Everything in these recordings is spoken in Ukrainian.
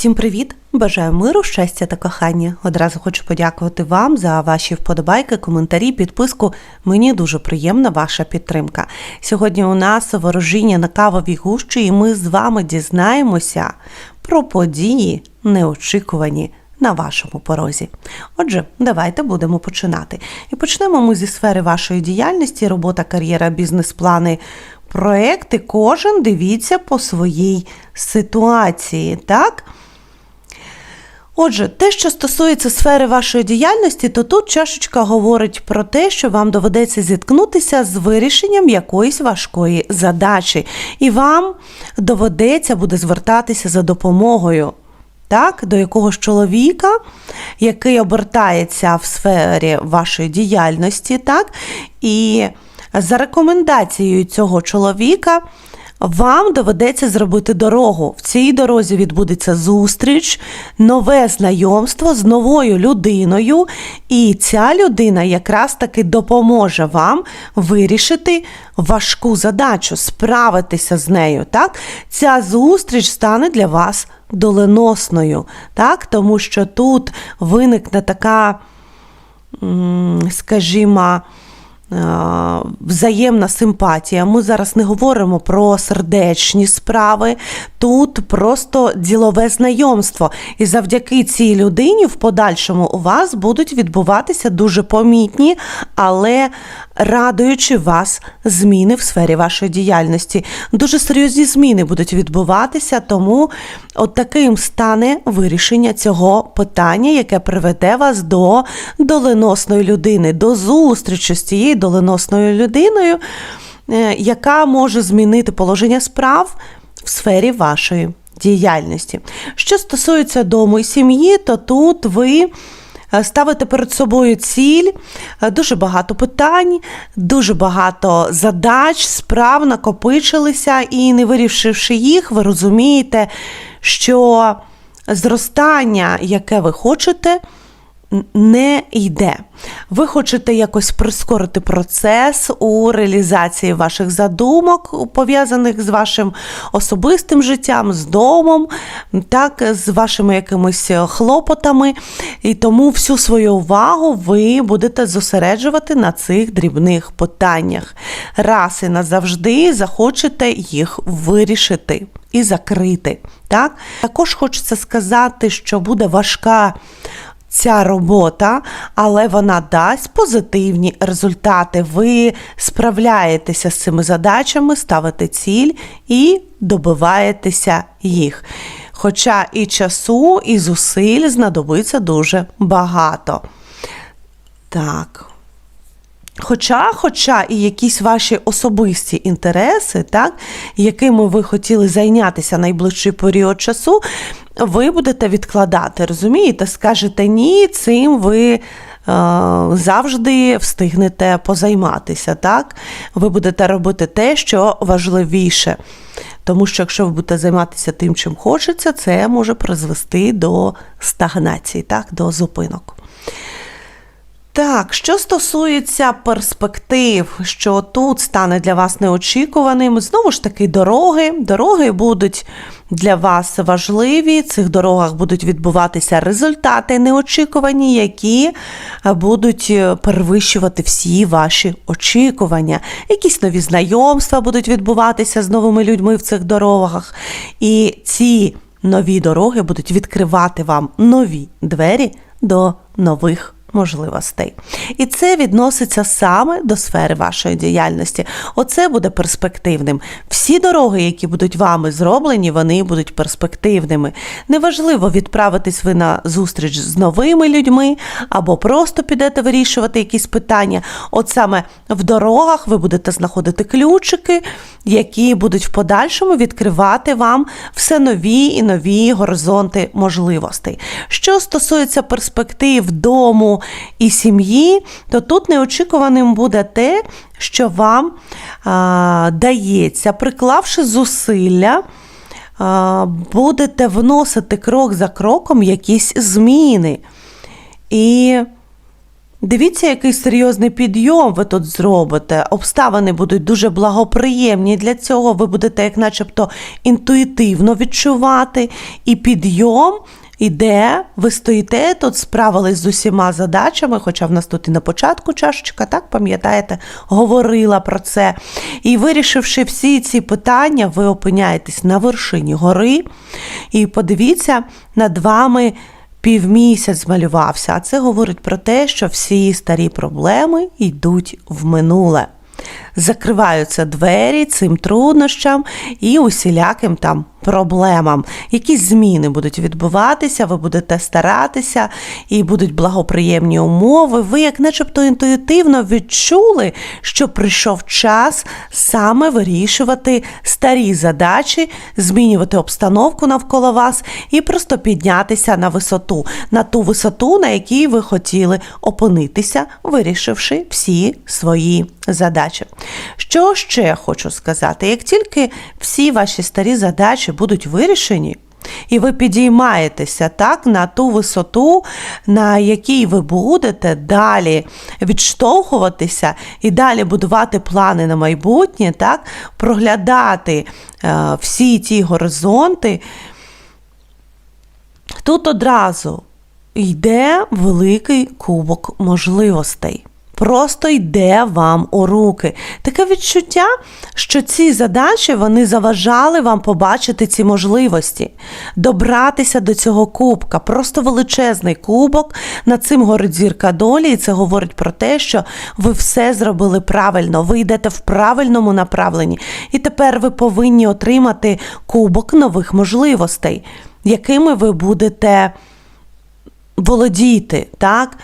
Всім привіт! Бажаю миру, щастя та кохання. Одразу хочу подякувати вам за ваші вподобайки, коментарі, підписку. Мені дуже приємна ваша підтримка. Сьогодні у нас ворожіння на кавовій гущі, і ми з вами дізнаємося про події неочікувані на вашому порозі. Отже, давайте будемо починати. І почнемо ми зі сфери вашої діяльності, робота, кар'єра, бізнес-плани, проекти. Кожен дивіться по своїй ситуації, так? Отже, те, що стосується сфери вашої діяльності, то тут чашечка говорить про те, що вам доведеться зіткнутися з вирішенням якоїсь важкої задачі, і вам доведеться буде звертатися за допомогою. Так, до якогось чоловіка, який обертається в сфері вашої діяльності, так, і за рекомендацією цього чоловіка вам доведеться зробити дорогу. В цій дорозі відбудеться зустріч, нове знайомство з новою людиною, і ця людина якраз таки допоможе вам вирішити важку задачу, справитися з нею. Так? Ця зустріч стане для вас доленосною, так? тому що тут виникне така, скажімо, взаємна симпатія. Ми зараз не говоримо про сердечні справи, тут просто ділове знайомство. І завдяки цій людині в подальшому у вас будуть відбуватися дуже помітні, але радуючи вас зміни в сфері вашої діяльності. Дуже серйозні зміни будуть відбуватися, тому от таким стане вирішення цього питання, яке приведе вас до доленосної людини, до зустрічі з цією доленосною людиною, е, яка може змінити положення справ в сфері вашої діяльності. Що стосується дому і сім'ї, то тут ви е, ставите перед собою ціль, е, дуже багато питань, дуже багато задач, справ накопичилися, і не вирішивши їх, ви розумієте, що зростання, яке ви хочете, не йде. Ви хочете якось прискорити процес у реалізації ваших задумок, пов'язаних з вашим особистим життям, з домом, так, з вашими якимись хлопотами. І тому всю свою увагу ви будете зосереджувати на цих дрібних питаннях. Раз і назавжди захочете їх вирішити і закрити. Так? Також хочеться сказати, що буде важка ця робота, але вона дасть позитивні результати. Ви справляєтеся з цими задачами, ставите ціль і добиваєтеся їх. Хоча і часу, і зусиль знадобиться дуже багато. Так. Хоча, хоча і якісь ваші особисті інтереси, так, якими ви хотіли зайнятися найближчий період часу, ви будете відкладати, розумієте? Скажете ні, цим ви. е, Завжди встигнете позайматися, так? Ви будете робити те, що важливіше. Тому що якщо ви будете займатися тим, чим хочеться, це може призвести до стагнації, так? до зупинок. Так, що стосується перспектив, що тут стане для вас неочікуваним, знову ж таки, дороги. Дороги будуть для вас важливі. В Цих дорогах будуть відбуватися результати неочікувані, які будуть перевищувати всі ваші очікування. Якісь нові знайомства будуть відбуватися з новими людьми в цих дорогах. І ці нові дороги будуть відкривати вам нові двері до нових можливостей. І це відноситься саме до сфери вашої діяльності. Оце буде перспективним. Всі дороги, які будуть вами зроблені, вони будуть перспективними. Неважливо, відправитись ви на зустріч з новими людьми або просто підете вирішувати якісь питання. От саме в дорогах ви будете знаходити ключики, які будуть в подальшому відкривати вам все нові і нові горизонти можливостей. Що стосується перспектив дому і сім'ї, то тут неочікуваним буде те, що вам а, дається, приклавши зусилля. Будете вносити крок за кроком якісь зміни. І Дивіться, який серйозний підйом ви тут зробите. Обставини будуть дуже благоприємні для цього. Ви будете, як начебто, інтуїтивно відчувати. І підйом іде, ви стоїте тут, справились з усіма задачами, хоча в нас тут і на початку чашечка, так пам'ятаєте, говорила про це. І вирішивши всі ці питання, ви опиняєтесь на вершині гори. І подивіться, над вами півмісяць змалювався. А це говорить про те, що всі старі проблеми йдуть в минуле. Закриваються двері цим труднощам і усіляким там проблемам. Якісь зміни будуть відбуватися, ви будете старатися, і будуть благоприємні умови. Ви, як начебто, інтуїтивно відчули, що прийшов час саме вирішувати старі задачі, змінювати обстановку навколо вас і просто піднятися на висоту, на ту висоту, на якій ви хотіли опинитися, вирішивши всі свої задачі. Що ще хочу сказати? Як тільки всі ваші старі задачі будуть вирішені, і ви підіймаєтеся так на ту висоту, на якій ви будете далі відштовхуватися і далі будувати плани на майбутнє, так, проглядати е, всі ті горизонти, тут одразу йде великий кубок можливостей. Просто йде вам у руки. Таке відчуття, що ці задачі вони заважали вам побачити ці можливості, добратися до цього кубка. Просто величезний кубок. Над цим горить зірка долі, і це говорить про те, що ви все зробили правильно, ви йдете в правильному направленні. І тепер ви повинні отримати кубок нових можливостей, якими ви будете володіти. так?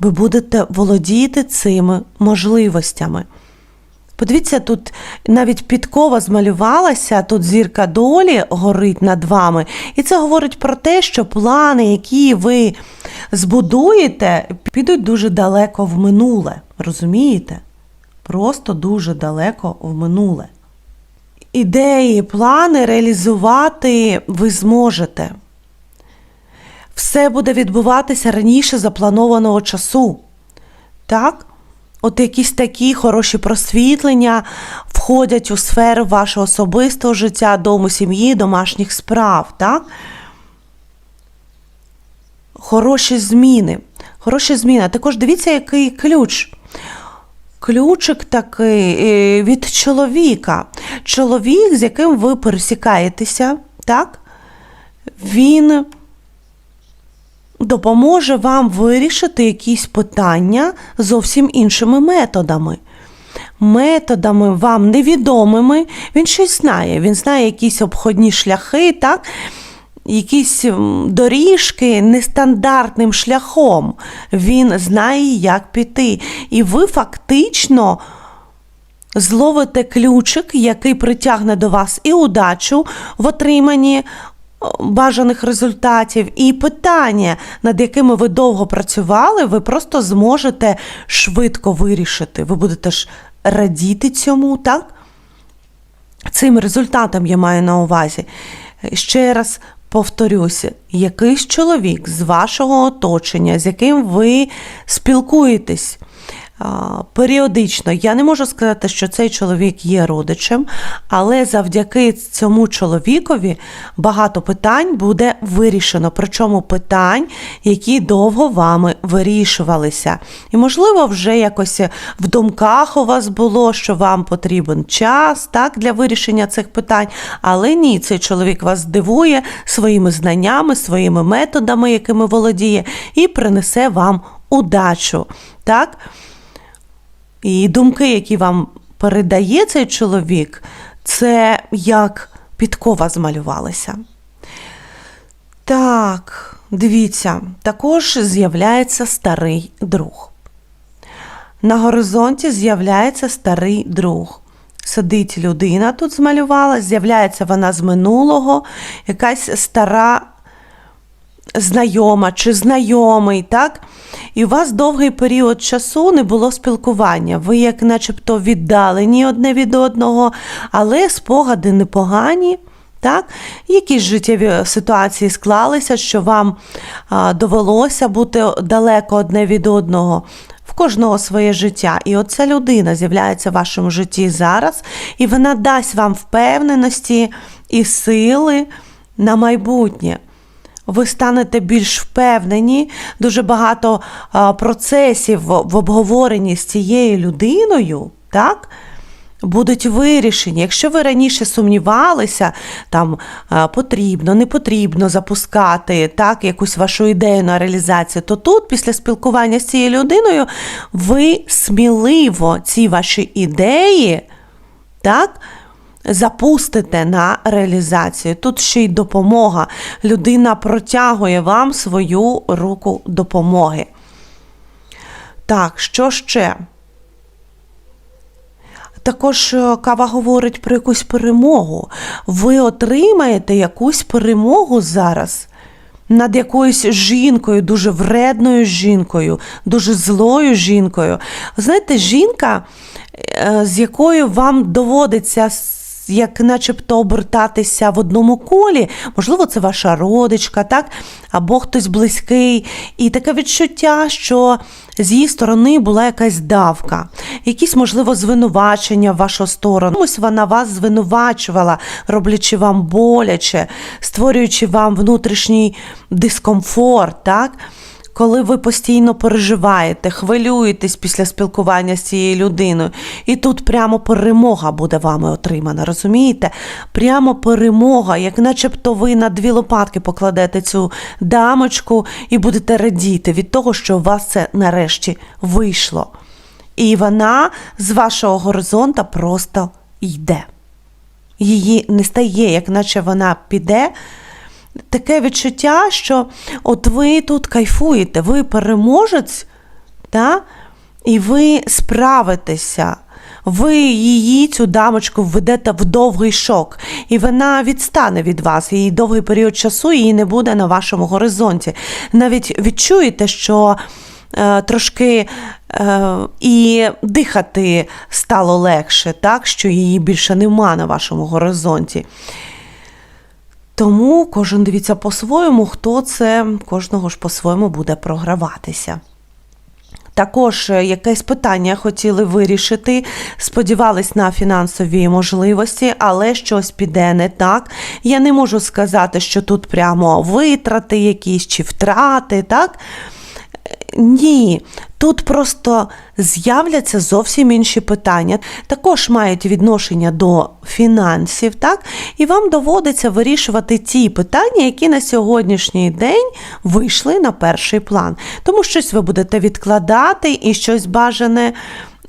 Ви будете володіти цими можливостями. Подивіться, тут навіть підкова змалювалася, тут зірка долі горить над вами. І це говорить про те, що плани, які ви збудуєте, підуть дуже далеко в минуле. Розумієте? Просто дуже далеко в минуле. Ідеї, плани реалізувати ви зможете все буде відбуватися раніше запланованого часу. Так? От якісь такі хороші просвітлення входять у сферу вашого особистого життя, дому, сім'ї, домашніх справ. Так? Хороші зміни. Хороші зміни. А також дивіться, який ключ. Ключик такий е, від чоловіка. Чоловік, з яким ви пересікаєтеся, так? Він допоможе вам вирішити якісь питання зовсім іншими методами. Методами вам невідомими, він щось знає, він знає якісь обходні шляхи, так? якісь доріжки нестандартним шляхом. Він знає, як піти. І ви фактично. Зловите ключик, який притягне до вас і удачу в отриманні бажаних результатів, і питання, над якими ви довго працювали, ви просто зможете швидко вирішити. Ви будете ж радіти цьому, так? Цим результатом я маю на увазі. Ще раз повторюся, якийсь чоловік з вашого оточення, з яким ви спілкуєтесь періодично. Я не можу сказати, що цей чоловік є родичем, але завдяки цьому чоловікові багато питань буде вирішено. Причому питань, які довго вами вирішувалися. І, можливо, вже якось в думках у вас було, що вам потрібен час так, для вирішення цих питань. Але ні, цей чоловік вас здивує своїми знаннями, своїми методами, якими володіє, і принесе вам удачу. Так? І думки, які вам передає цей чоловік, це як підкова змалювалися. Так, дивіться, також з'являється старий друг. На горизонті з'являється старий друг. Сидить людина тут змалювала, з'являється вона з минулого, якась стара знайома чи знайомий, так? І у вас довгий період часу не було спілкування. Ви, як начебто, віддалені одне від одного, але спогади непогані. Так? Якісь життєві ситуації склалися, що вам а, довелося бути далеко одне від одного. В кожного своє життя. І оця людина з'являється в вашому житті зараз, і вона дасть вам впевненості і сили на майбутнє. Ви станете більш впевнені, дуже багато процесів в обговоренні з цією людиною, так? Будуть вирішені. Якщо ви раніше сумнівалися, там потрібно, не потрібно запускати так, якусь вашу ідею на реалізацію, то тут, після спілкування з цією людиною, ви сміливо ці ваші ідеї, так, запустите на реалізацію. Тут ще й допомога. Людина протягує вам свою руку допомоги. Так, що ще? Також е, кава говорить про якусь перемогу. Ви отримаєте якусь перемогу зараз над якоюсь жінкою, дуже вредною жінкою, дуже злою жінкою. Знаєте, жінка, е, з якою вам доводиться як начебто обертатися в одному колі, можливо, це ваша родичка, так? або хтось близький. І таке відчуття, що з її сторони була якась давка, якісь, можливо, звинувачення в вашу сторону. Ось вона вас звинувачувала, роблячи вам боляче, створюючи вам внутрішній дискомфорт. так? Коли ви постійно переживаєте, хвилюєтесь після спілкування з цією людиною, і тут прямо перемога буде вами отримана, розумієте? Прямо перемога, як начебто ви на дві лопатки покладете цю дамочку і будете радіти від того, що у вас це нарешті вийшло. І вона з вашого горизонта просто йде. Її не стає, як наче вона піде таке відчуття, що от ви тут кайфуєте, ви переможець, та? і ви справитеся. Ви її, цю дамочку, введете в довгий шок, і вона відстане від вас. Її довгий період часу її не буде на вашому горизонті. Навіть відчуєте, що е, трошки е, і дихати стало легше, так, що її більше нема на вашому горизонті. Тому кожен дивіться по-своєму, хто це кожного ж по-своєму буде програватися. Також е, якесь питання хотіли вирішити, сподівались на фінансові можливості, але щось піде не так. Я не можу сказати, що тут прямо витрати якісь чи втрати, так? Ні, тут просто з'являться зовсім інші питання. Також мають відношення до фінансів, так? І вам доводиться вирішувати ті питання, які на сьогоднішній день вийшли на перший план. Тому щось ви будете відкладати і щось бажане.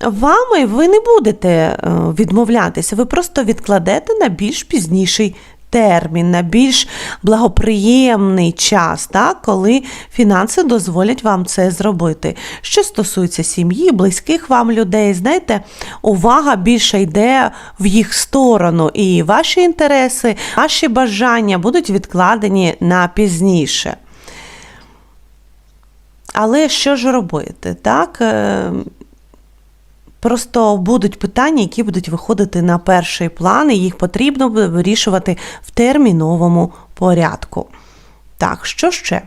Вами ви не будете е, відмовлятися, ви просто відкладете на більш пізніший термін, на більш благоприємний час, так, коли фінанси дозволять вам це зробити. Що стосується сім'ї, близьких вам людей, знаєте, увага більше йде в їх сторону, і ваші інтереси, ваші бажання будуть відкладені на пізніше. Але що ж робити? Так? Просто будуть питання, які будуть виходити на перший план, і їх потрібно буде вирішувати в терміновому порядку. Так, що ще?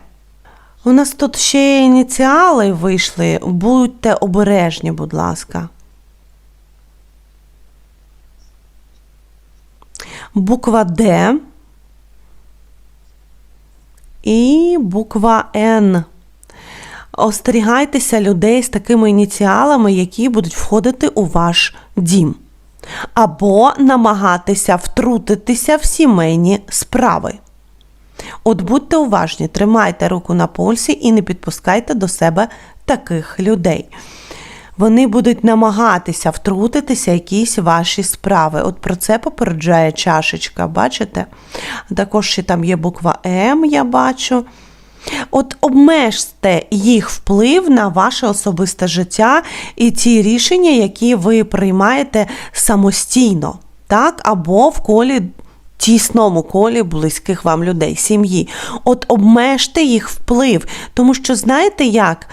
У нас тут ще ініціали вийшли. Будьте обережні, будь ласка. Буква Д і буква Н. Остерігайтеся людей з такими ініціалами, які будуть входити у ваш дім, або намагатися втрутитися в сімейні справи. От будьте уважні, тримайте руку на пульсі і не підпускайте до себе таких людей. Вони будуть намагатися втрутитися якісь ваші справи. От про це попереджає чашечка, бачите? Також ще там є буква М, я бачу. От обмежте їх вплив на ваше особисте життя і ті рішення, які ви приймаєте самостійно, так, або в колі. Тісному колі близьких вам людей, сім'ї. От обмежте їх вплив, тому що знаєте як?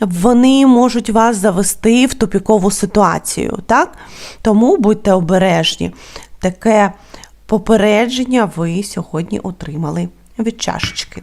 Вони можуть вас завести в тупікову ситуацію, так? Тому будьте обережні. Таке попередження ви сьогодні отримали від чашечки.